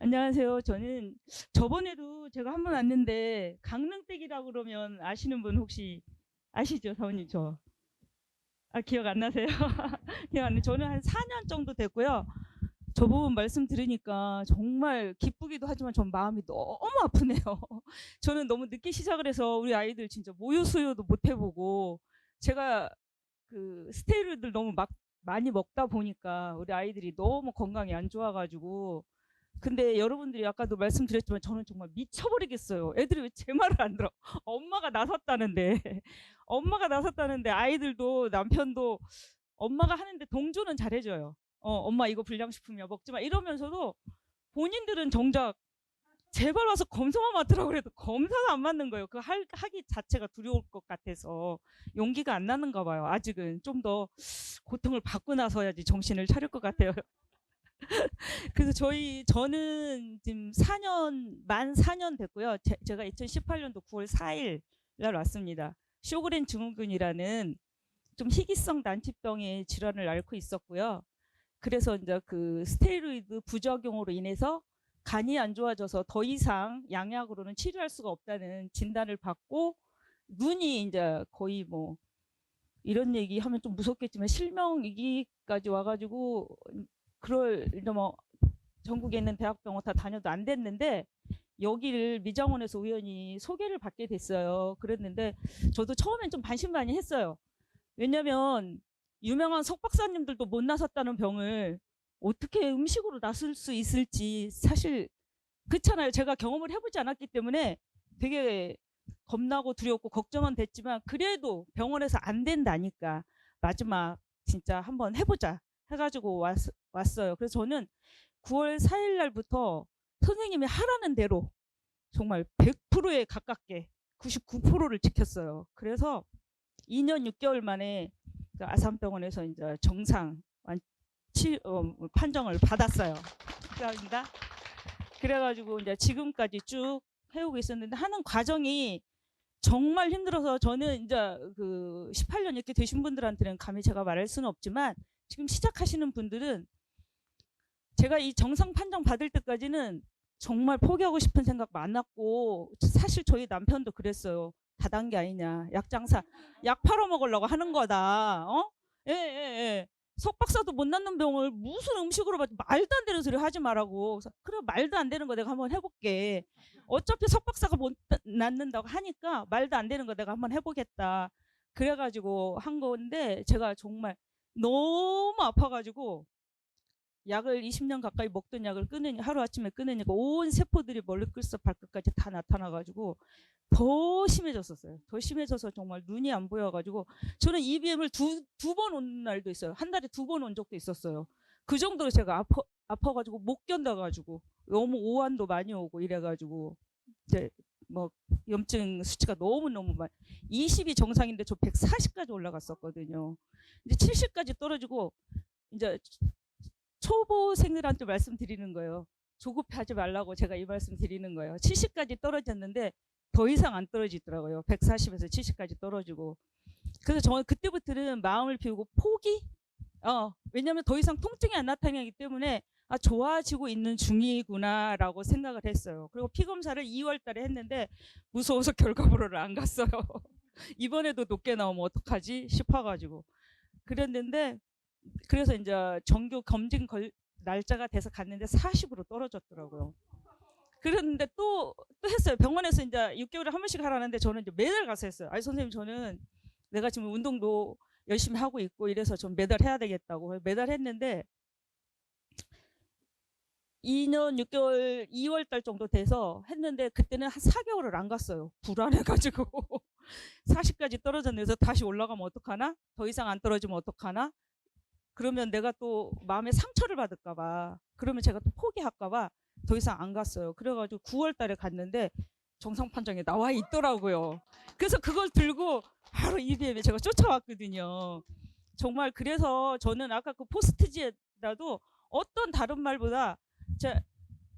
안녕하세요. 저는 저번에도 제가 한 번 왔는데 강릉댁이라고 그러면 아시는 분 혹시 아시죠, 사원님 저? 아 기억 안 나세요? 기억 안 나. 저는 한 4년 정도 됐고요. 저 부분 말씀 들으니까 정말 기쁘기도 하지만 전 마음이 너무 아프네요. 저는 너무 늦게 시작을 해서 우리 아이들 진짜 모유 수유도 못 해보고 제가 그 스테로이드를 너무 막 많이 먹다 보니까 우리 아이들이 너무 건강이 안 좋아가지고 근데 여러분들이 아까도 말씀드렸지만 저는 정말 미쳐버리겠어요. 애들이 왜 제 말을 안 들어? 엄마가 나섰다는데 엄마가 나섰다는데 아이들도 남편도 엄마가 하는데 동조는 잘해줘요. 어, 엄마 이거 불량식품이야 먹지 마 이러면서도 본인들은 정작 제발 와서 검사만 맡으라고 그래도 검사가 안 맞는 거예요. 그 할, 하기 자체가 두려울 것 같아서 용기가 안 나는가 봐요. 아직은 좀 더 고통을 받고 나서야지 정신을 차릴 것 같아요. 그래서 저희 저는 지금 4년 만 4년 됐고요. 제, 제가 2018년도 9월 4일 날 왔습니다. 쇼그렌 증후군이라는 좀 희귀성 난치병의 질환을 앓고 있었고요. 그래서 이제 그 스테로이드 부작용으로 인해서 간이 안 좋아져서 더 이상 양약으로는 치료할 수가 없다는 진단을 받고 눈이 이제 거의 뭐 이런 얘기 하면 좀 무섭겠지만 실명이기까지 와가지고 그럴 뭐 전국에 있는 대학병원 다 다녀도 안 됐는데 여기를 미장원에서 우연히 소개를 받게 됐어요. 그랬는데 저도 처음엔 좀 반신반의 했어요. 왜냐면 유명한 석박사님들도 못 나섰다는 병을 어떻게 음식으로 나설 수 있을지 사실 그렇잖아요. 제가 경험을 해보지 않았기 때문에 되게 겁나고 두렵고 걱정은 됐지만 그래도 병원에서 안 된다니까 마지막 진짜 한번 해보자 해가지고 왔, 왔어요. 그래서 저는 9월 4일 날부터 선생님이 하라는 대로 정말 100%에 가깝게 99%를 지켰어요. 그래서 2년 6개월 만에 그 아산병원에서 이제 정상 완치 어, 판정을 받았어요. 감사합니다. 그래가지고 이제 지금까지 쭉 해오고 있었는데 하는 과정이 정말 힘들어서 저는 이제 그 18년 이렇게 되신 분들한테는 감히 제가 말할 수는 없지만 지금 시작하시는 분들은 제가 이 정상 판정 받을 때까지는 정말 포기하고 싶은 생각 많았고 사실 저희 남편도 그랬어요. 다단계 아니냐. 약장사 약 팔아 먹으려고 하는 거다. 어? 예, 예, 예. 석박사도 못 낫는 병을 무슨 음식으로 받지 말도 안 되는 소리 하지 말라고. 그래 말도 안 되는 거 내가 한번 해볼게. 어차피 석박사가 못 낫는다고 하니까 말도 안 되는 거 내가 한번 해보겠다. 그래가지고 한 건데 제가 정말 너무 아파가지고 약을 20년 가까이 먹던 약을 끊으니 하루 아침에 끊으니까 온 세포들이 머리끝서 발끝까지 다 나타나가지고 더 심해졌었어요. 더 심해져서 정말 눈이 안 보여가지고 저는 EBM을 두 두 번 온 날도 있어요. 한 달에 두 번 온 적도 있었어요. 그 정도로 제가 아파 아파가지고 못 견뎌가지고 너무 오한도 많이 오고 이래가지고 이제 뭐 염증 수치가 너무 너무 많이 20이 정상인데 저 140까지 올라갔었거든요. 이제 70까지 떨어지고 이제 초보생들한테 말씀드리는 거예요. 조급하지 말라고 제가 이 말씀 드리는 거예요. 70까지 떨어졌는데 더 이상 안 떨어지더라고요. 140에서 70까지 떨어지고. 그래서 저는 그때부터는 마음을 비우고 포기? 어, 왜냐면 더 이상 통증이 안 나타나기 때문에 아, 좋아지고 있는 중이구나라고 생각을 했어요. 그리고 피 검사를 2월 달에 했는데 무서워서 결과 보러를 안 갔어요. 이번에도 높게 나오면 어떡하지 싶어 가지고. 그랬는데 그래서 이제 정규 검진 걸, 날짜가 돼서 갔는데 40으로 떨어졌더라고요. 그랬는데 또, 또 했어요. 병원에서 이제 6개월에 한 번씩 하라는데 저는 이제 매달 가서 했어요. 아니, 선생님, 저는 내가 지금 운동도 열심히 하고 있고 이래서 좀 매달 해야 되겠다고 매달 했는데 2년 6개월 2월 달 정도 돼서 했는데 그때는 한 4개월을 안 갔어요. 불안해가지고 40까지 떨어졌는데 그래서 다시 올라가면 어떡하나? 더 이상 안 떨어지면 어떡하나? 그러면 내가 또 마음에 상처를 받을까봐 그러면 제가 또 포기할까봐 더 이상 안 갔어요. 그래가지고 9월 달에 갔는데 정상 판정에 나와 있더라고요. 그래서 그걸 들고 바로 EBM에 제가 쫓아왔거든요. 정말 그래서 저는 아까 그 포스트지에라도 어떤 다른 말보다 자,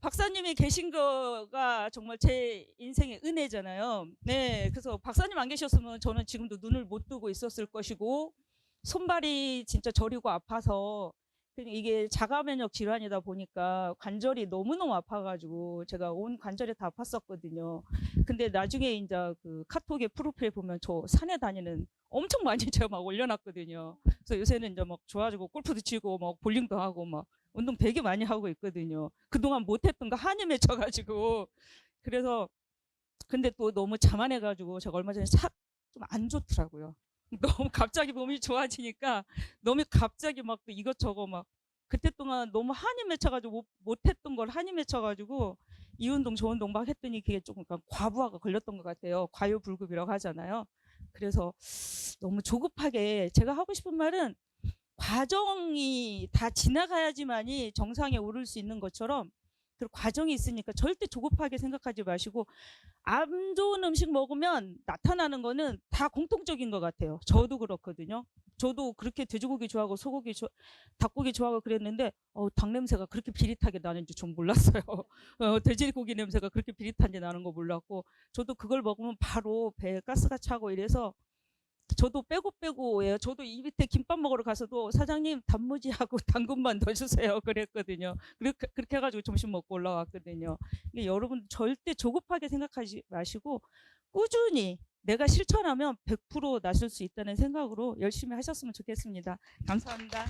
박사님이 계신 거가 정말 제 인생의 은혜잖아요. 네, 그래서 박사님 안 계셨으면 저는 지금도 눈을 못 뜨고 있었을 것이고 손발이 진짜 저리고 아파서 이게 자가 면역 질환이다 보니까 관절이 너무너무 아파가지고 제가 온 관절이 다 아팠었거든요. 근데 나중에 이제 그 카톡에 프로필 보면 저 산에 다니는 엄청 많이 제가 막 올려놨거든요. 그래서 요새는 이제 막 좋아지고 골프도 치고 막 볼링도 하고 막 운동 되게 많이 하고 있거든요. 그동안 못했던 거 한이 맺혀가지고 그래서 근데 또 너무 자만해가지고 제가 얼마 전에 싹 좀 안 좋더라고요. 너무 갑자기 몸이 좋아지니까 너무 갑자기 막 또 이것저것 막 그때 동안 너무 한이 맺혀가지고 못, 못했던 걸 한이 맺혀가지고 이 운동 저 운동 막 했더니 그게 조금 과부하가 걸렸던 것 같아요. 과요불급이라고 하잖아요. 그래서 너무 조급하게 제가 하고 싶은 말은 과정이 다 지나가야지만이 정상에 오를 수 있는 것처럼 그 과정이 있으니까 절대 조급하게 생각하지 마시고 안 좋은 음식 먹으면 나타나는 거는 다 공통적인 것 같아요. 저도 그렇거든요. 저도 그렇게 돼지고기 좋아하고 소고기 좋아, 닭고기 좋아하고 그랬는데 어, 닭 냄새가 그렇게 비릿하게 나는지 좀 몰랐어요. 어, 돼지고기 냄새가 그렇게 비릿한지 나는 거 몰랐고 저도 그걸 먹으면 바로 배에 가스가 차고 이래서 저도 빼고 빼고 예요. 저도 이 밑에 김밥 먹으러 가서도 사장님 단무지하고 당근만 더 주세요 그랬거든요. 그렇게 그렇게 해가지고 점심 먹고 올라왔거든요. 근데 여러분 절대 조급하게 생각하지 마시고 꾸준히 내가 실천하면 100% 나설 수 있다는 생각으로 열심히 하셨으면 좋겠습니다. 감사합니다.